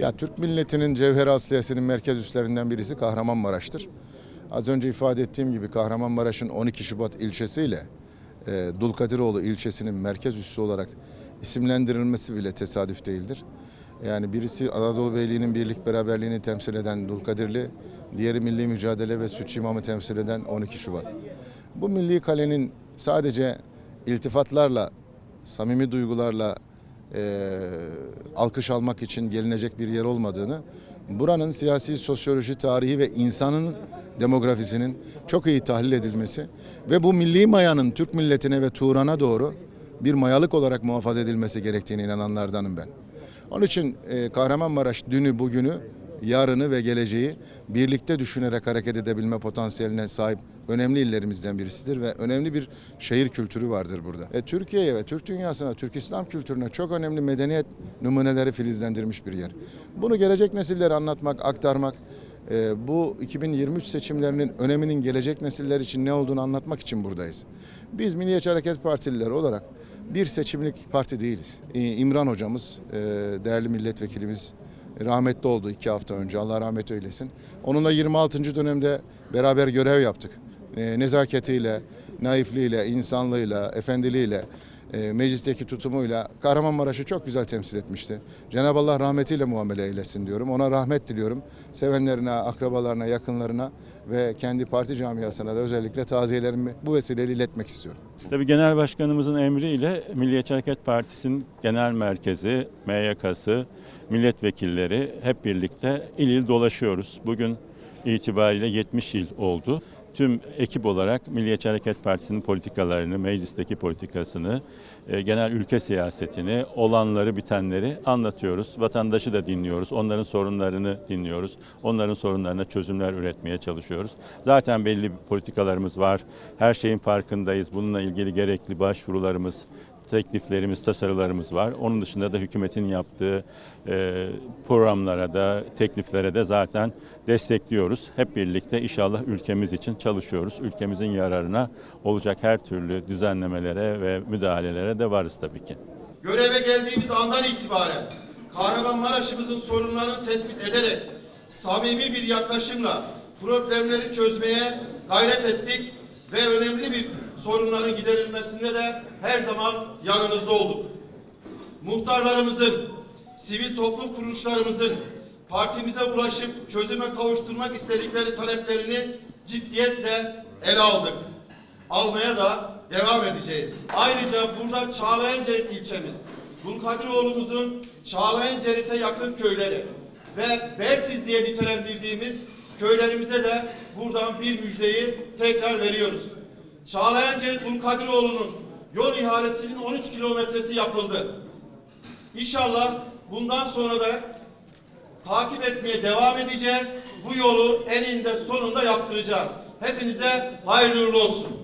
Ya Türk milletinin cevheri asliyesinin merkez üslerinden birisi Kahramanmaraş'tır. Az önce ifade ettiğim gibi Kahramanmaraş'ın 12 Şubat ilçesiyle e, Dulkadiroğlu ilçesinin merkez üssü olarak isimlendirilmesi bile tesadüf değildir. Yani birisi Anadolu Beyliği'nin birlik beraberliğini temsil eden Dulkadirli, diğeri milli mücadele ve sütçü imamı temsil eden 12 Şubat. Bu milli kalenin sadece iltifatlarla, samimi duygularla e, alkış almak için gelinecek bir yer olmadığını, buranın siyasi, sosyoloji, tarihi ve insanın demografisinin çok iyi tahlil edilmesi ve bu milli mayanın Türk milletine ve Turan'a doğru bir mayalık olarak muhafaza edilmesi gerektiğine inananlardanım ben. Onun için e, Kahramanmaraş dünü, bugünü, yarını ve geleceği birlikte düşünerek hareket edebilme potansiyeline sahip önemli illerimizden birisidir ve önemli bir şehir kültürü vardır burada. E, Türkiye'ye ve Türk dünyasına, Türk İslam kültürüne çok önemli medeniyet numuneleri filizlendirmiş bir yer. Bunu gelecek nesillere anlatmak, aktarmak, e, bu 2023 seçimlerinin öneminin gelecek nesiller için ne olduğunu anlatmak için buradayız. Biz Milliyetçi Hareket Partilileri olarak bir seçimlik parti değiliz. İmran hocamız, e, değerli milletvekilimiz rahmetli oldu iki hafta önce. Allah rahmet eylesin. Onunla 26. dönemde beraber görev yaptık. E, nezaketiyle, naifliğiyle, insanlığıyla, efendiliğiyle, e, meclisteki tutumuyla Kahramanmaraş'ı çok güzel temsil etmişti. Cenab-ı Allah rahmetiyle muamele eylesin diyorum. Ona rahmet diliyorum. Sevenlerine, akrabalarına, yakınlarına ve kendi parti camiasına da özellikle taziyelerimi bu vesileyle iletmek istiyorum. Tabii Genel Başkanımızın emriyle Milliyetçi Hareket Partisi'nin genel merkezi, MYK'sı, milletvekilleri hep birlikte il il dolaşıyoruz. Bugün itibariyle 70 yıl oldu. Tüm ekip olarak Milliyetçi Hareket Partisi'nin politikalarını, meclisteki politikasını, e, genel ülke siyasetini, olanları, bitenleri anlatıyoruz. Vatandaşı da dinliyoruz, onların sorunlarını dinliyoruz. Onların sorunlarına çözümler üretmeye çalışıyoruz. Zaten belli politikalarımız var. Her şeyin farkındayız. Bununla ilgili gerekli başvurularımız, tekliflerimiz, tasarılarımız var. Onun dışında da hükümetin yaptığı e, programlara da, tekliflere de zaten destekliyoruz. Hep birlikte inşallah ülkemiz için çalışıyoruz. Ülkemizin yararına olacak her türlü düzenlemelere ve müdahalelere de varız tabii ki. Göreve geldiğimiz andan itibaren Kahramanmaraş'ımızın sorunlarını tespit ederek samimi bir yaklaşımla problemleri çözmeye gayret ettik ve önemli bir sorunların giderilmesinde de her zaman yanınızda olduk. Muhtarlarımızın, sivil toplum kuruluşlarımızın partimize ulaşıp çözüme kavuşturmak istedikleri taleplerini ciddiyetle ele aldık almaya da devam edeceğiz. Ayrıca burada Çağlayancerit ilçemiz, Dulkadiroğlu'muzun Çağlayancerit'e yakın köyleri ve Bertiz diye nitelendirdiğimiz köylerimize de buradan bir müjdeyi tekrar veriyoruz. Çağlayancerit Dulkadiroğlu'nun yol ihalesinin 13 kilometresi yapıldı. İnşallah bundan sonra da takip etmeye devam edeceğiz. Bu yolu eninde sonunda yaptıracağız. Hepinize hayırlı olsun.